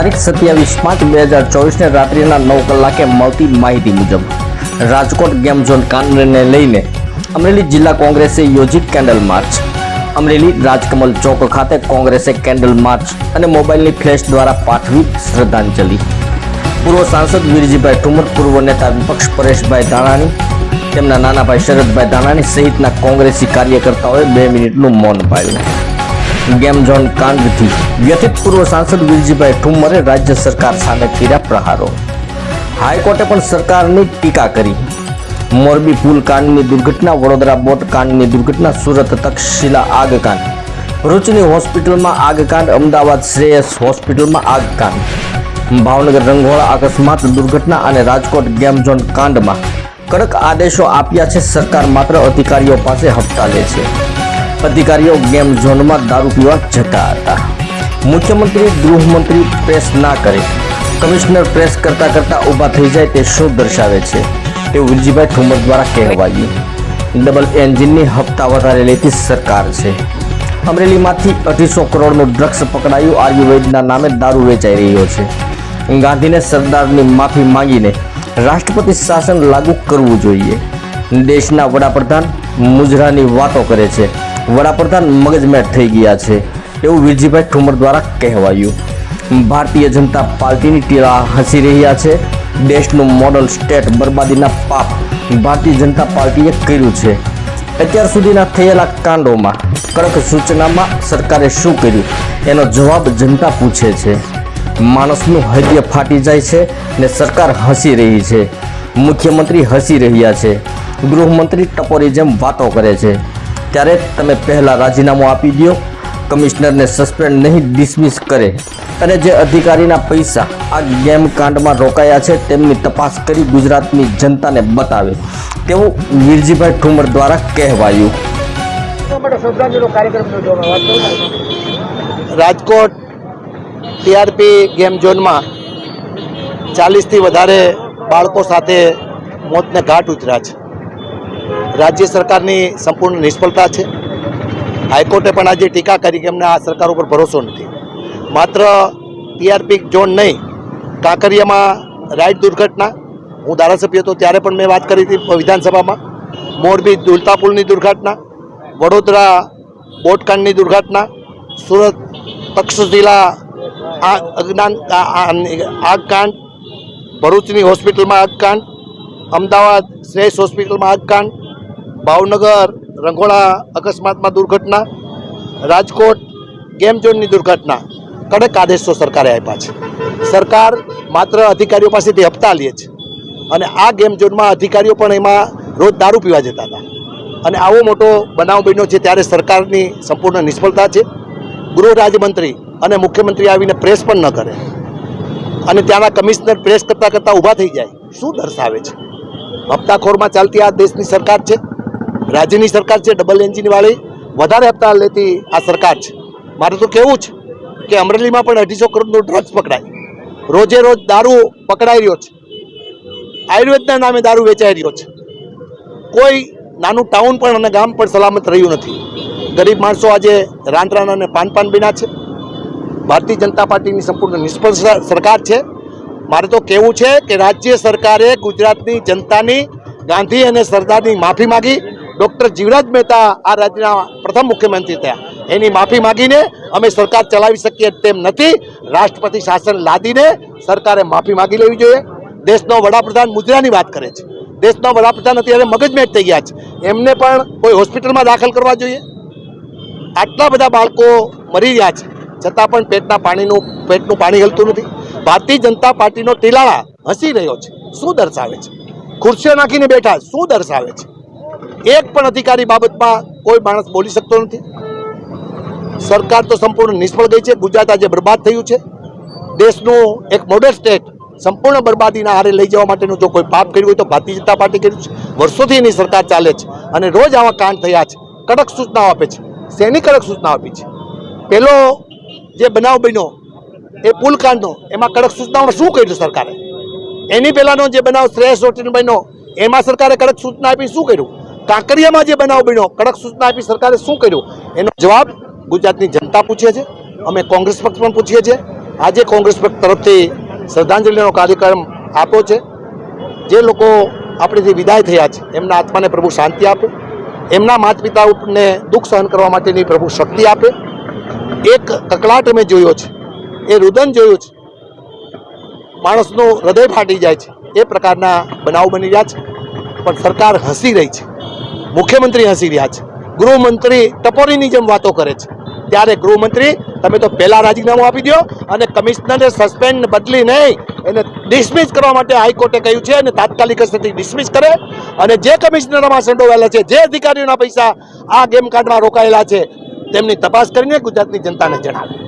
તારીખ સત્યાવીસ પાંચ બે હજાર ચોવીસને રાત્રિના નવ કલાકે મળતી માહિતી મુજબ રાજકોટ ગેમ ઝોન કાંડને લઈને અમરેલી જિલ્લા કોંગ્રેસે યોજિત કેન્ડલ માર્ચ, અમરેલી રાજકમલ ચોક ખાતે કોંગ્રેસે કેન્ડલ માર્ચ અને મોબાઈલની ફ્લેશ દ્વારા પાઠવી શ્રદ્ધાંજલિ. પૂર્વ સાંસદ વીરજીભાઈ ઠુમર, પૂર્વ નેતા વિપક્ષ પરેશભાઈ ધાનાણી, તેમના નાના ભાઈ શરદભાઈ ધાનાણી સહિતના કોંગ્રેસી કાર્યકર્તાઓએ બે મિનિટનું મૌન પાડ્યું ગેમ ઝોન કાંડથી વ્યથિત પૂર્વ સાંસદ વિરજીભાઈ ઠુમ્મરે રાજ્ય સરકાર સામે કર્યા પ્રહારો. હાઈકોર્ટે પણ સરકારની ટીકા કરી. મોરબી પુલ કાંડની દુર્ઘટના, વડોદરા બોટ કાંડની દુર્ઘટના, સુરત તક્ષશિલા આગકાંડ. ભરૂચની હોસ્પિટલમાં આગકાંડ, અમદાવાદ શ્રેયસ હોસ્પિટલમાં આગકાંડ. ભાવનગર રંગોળા અકસ્માત, દુર્ઘટના અને રાજકોટ ગેમ ઝોન કાંડમાં. કડક આદેશો આપ્યા છે, સરકાર માત્ર અધિકારીઓ પાસે હપ્તા લે છે. અધિકારીઓ ગેમ ઝોનમાં દારૂ પીવા જતા હતા. મુખ્યમંત્રી, ગૃહમંત્રી પ્રેસ ના કરે. કમિશનર પ્રેસ કરતા કરતા ઊભા થઈ જાય તે શું દર્શાવે છે. તે વિરજીભાઈ ઠુમર દ્વારા કહેવાયું. ડબલ એન્જિનની હપ્તા વધારે લેતી સરકાર છે. અમરેલીમાંથી અઢીસો કરોડનું ડ્રગ્સ પકડાયું આયુર્વેદના નામે દારૂ વેચાઈ રહ્યો છે. ગાંધીને સરદારની માફી માંગીને રાષ્ટ્રપતિ શાસન લાગુ કરવું જોઈએ. દેશના વડાપ્રધાન મુજરાની વાતો કરે છે. વડાપ્રધાન મગજમેટ થઈ ગયા છે એવું વિરજીભાઈ ઠુમર દ્વારા કહેવાયું. ભારતીય જનતા પાર્ટીની ટીલા હસી રહ્યા છે. દેશનું મોડલ સ્ટેટ બરબાદીના પાપ ભારતીય જનતા પાર્ટીએ કર્યું છે. અત્યાર સુધીના થયેલા કાંડોમાં, કડક સૂચનામાં સરકારે શું કર્યું? એનો જવાબ જનતા પૂછે છે. માણસનું હૃદય ફાટી જાય છે ને સરકાર હસી રહી છે. મુખ્યમંત્રી હસી રહ્યા છે. ગૃહમંત્રી ટપોરી જેમ વાતો કરે છે. ત્યારે તમે પહેલાં રાજીનામું આપી દો કમિશનરને સસ્પેન્ડ નહીં ડિસમિસ કરે. અને જે અધિકારીના પૈસા આ ગેમ કાંડમાં રોકાયા છે, તેમની તપાસ કરી ગુજરાતની જનતાને બતાવે. તેવું વીરજીભાઈ ઠુમર દ્વારા કહેવાયું. રાજકોટ ટીઆરપી ગેમ ઝોનમાં ચાલીસથી વધારે બાળકો સાથે મોતને ઘાટ ઉતર્યા છે. રાજ્ય સરકારની સંપૂર્ણ નિષ્ફળતા છે. હાઈકોર્ટે પણ આજે ટીકા કરી કે એમને આ સરકાર ઉપર ભરોસો નથી. માત્ર ટીઆરપી ઝોન નહીં, કાંકરિયામાં રાઈડ દુર્ઘટના, હું ધારાસભ્ય હતો ત્યારે પણ મેં વાત કરી હતી વિધાનસભામાં. મોરબી દુલતા પુલની દુર્ઘટના, વડોદરા બોટકાંડની દુર્ઘટના, સુરત તક્ષશિલા અજ્ઞાન આગકાંડ ભરૂચની હોસ્પિટલમાં આગકાંડ અમદાવાદ શ્રેષ્ઠ હોસ્પિટલમાં આગકાંડ ભાવનગર, રંગોળા, અકસ્માતમાં દુર્ઘટના, રાજકોટ, ગેમ ઝોનની દુર્ઘટના, કડક આદેશો સરકારે આપ્યા છે. સરકાર માત્ર અધિકારીઓ પાસેથી હપ્તા લે છે અને આ ગેમ ઝોનમાં અધિકારીઓ પણ એમાં રોજ દારૂ પીવા જતા હતા. અને આવો મોટો બનાવ બન્યો છે ત્યારે સરકારની સંપૂર્ણ નિષ્ફળતા છે. ગૃહ રાજ્યમંત્રી અને મુખ્યમંત્રી આવીને પ્રેસ પણ ન કરે. અને ત્યાંના કમિશનર પ્રેસ કરતાં કરતાં ઊભા થઈ જાય. શું દર્શાવે છે? હપ્તાખોરમાં ચાલતી આ દેશની સરકાર છે? રાજ્યની સરકાર છે ડબલ એન્જિનવાળી વધારે હપ્તા લેતી આ સરકાર છે. મારે તો કહેવું છે કે અમરેલીમાં પણ અઢીસો કરોડનું ડ્રગ્સ પકડાય. રોજે રોજ દારૂ પકડાઈ રહ્યો છે. આયુર્વેદના નામે દારૂ વેચાઈ રહ્યો છે. કોઈ નાનું ટાઉન પણ અને ગામ પણ સલામત રહ્યું નથી. ગરીબ માણસો આજે રાંતરાન અને પાનપાન પાન બીના છે. ભારતીય જનતા પાર્ટીની સંપૂર્ણ નિષ્ફળ સરકાર છે. મારે તો કહેવું છે કે રાજ્ય સરકારે ગુજરાતની જનતાની ગાંધી અને સરદારની માફી માગી. ડૉક્ટર જીવરાજ મહેતા આ રાજ્યના પ્રથમ મુખ્યમંત્રી થયા. એની માફી માગીને અમે સરકાર ચલાવી શકીએ તેમ નથી. રાષ્ટ્રપતિ શાસન લાદીને સરકારે માફી માગી લેવી જોઈએ. દેશનો વડાપ્રધાન મુદ્રાની વાત કરે છે. દેશના વડાપ્રધાન અત્યારે મગજમેટ થઈ ગયા છે. એમને પણ કોઈ હોસ્પિટલમાં દાખલ કરવા જોઈએ? આટલા બધા બાળકો મરી રહ્યા છે. છતાં પણ પેટના પાણીનું, પેટનું પાણી હલતું નથી. ભારતીય જનતા પાર્ટીનો ટીલાળા હસી રહ્યો છે. શું દર્શાવે છે? ખુરશીઓ નાખીને બેઠા શું દર્શાવે છે? એક પણ અધિકારી બાબતમાં કોઈ માણસ બોલી શકતો નથી. સરકાર તો સંપૂર્ણ નિષ્ફળ ગઈ છે. ગુજરાત આજે બરબાદ થયું છે. દેશનું એક મોડલ સ્ટેટ સંપૂર્ણ બરબાદીના હારે લઈ જવા માટેનું જો કોઈ પાપ કર્યું હોય તો ભારતીય જનતા પાર્ટી કર્યું છે. વર્ષોથી એની સરકાર ચાલે છે અને રોજ આવા કાંડ થયા છે. કડક સૂચનાઓ આપે છે. શેની કડક સૂચનાઓ આપી છે? પેલો જે બનાવ બન્યો, એ પુલ કાંડનો એમાં કડક સૂચનાઓમાં શું કર્યું સરકારે? એની પહેલાંનો જે બનાવ શ્રેયસ રોટીનો બન્યો, એમાં સરકારે કડક સૂચના આપી, શું કર્યું? કાંકરિયામાં જે બનાવ બન્યો, કડક સૂચના આપી સરકારે શું કર્યું? એનો જવાબ ગુજરાતની જનતા પૂછે છે. અમે કોંગ્રેસ પક્ષ પણ પૂછીએ છીએ. આજે કોંગ્રેસ પક્ષ તરફથી શ્રદ્ધાંજલિનો કાર્યક્રમ આપ્યો છે. જે લોકો આપણીથી વિદાય થયા છે, એમના આત્માને પ્રભુ શાંતિ આપે. એમના માતા પિતાઓને દુઃખ સહન કરવા માટેની પ્રભુ શક્તિ આપે. એક કકળાટ અમે જોયો છે. એ રુદન જોયું છે. માણસનું હૃદય ફાટી જાય છે. એ પ્રકારના બનાવ બની રહ્યા છે. પણ સરકાર હસી રહી છે. મુખ્યમંત્રી હસી રહ્યા છે. ગૃહમંત્રી ટપોરીની જેમ વાતો કરે છે. ત્યારે ગૃહમંત્રી, તમે તો પહેલાં રાજીનામું આપી દો અને કમિશનરને સસ્પેન્ડ બદલી નહીં, એને ડિસમિસ કરવા માટે હાઈકોર્ટે કહ્યું છે અને તાત્કાલિક સ્થિતિ ડિસમિસ કરે. અને જે કમિશનરમાં સંડોવાયેલા છે, જે અધિકારીઓના પૈસા આ ગેમ કાર્ડમાં રોકાયેલા છે, તેમની તપાસ કરીને ગુજરાતની જનતાને જણાવે.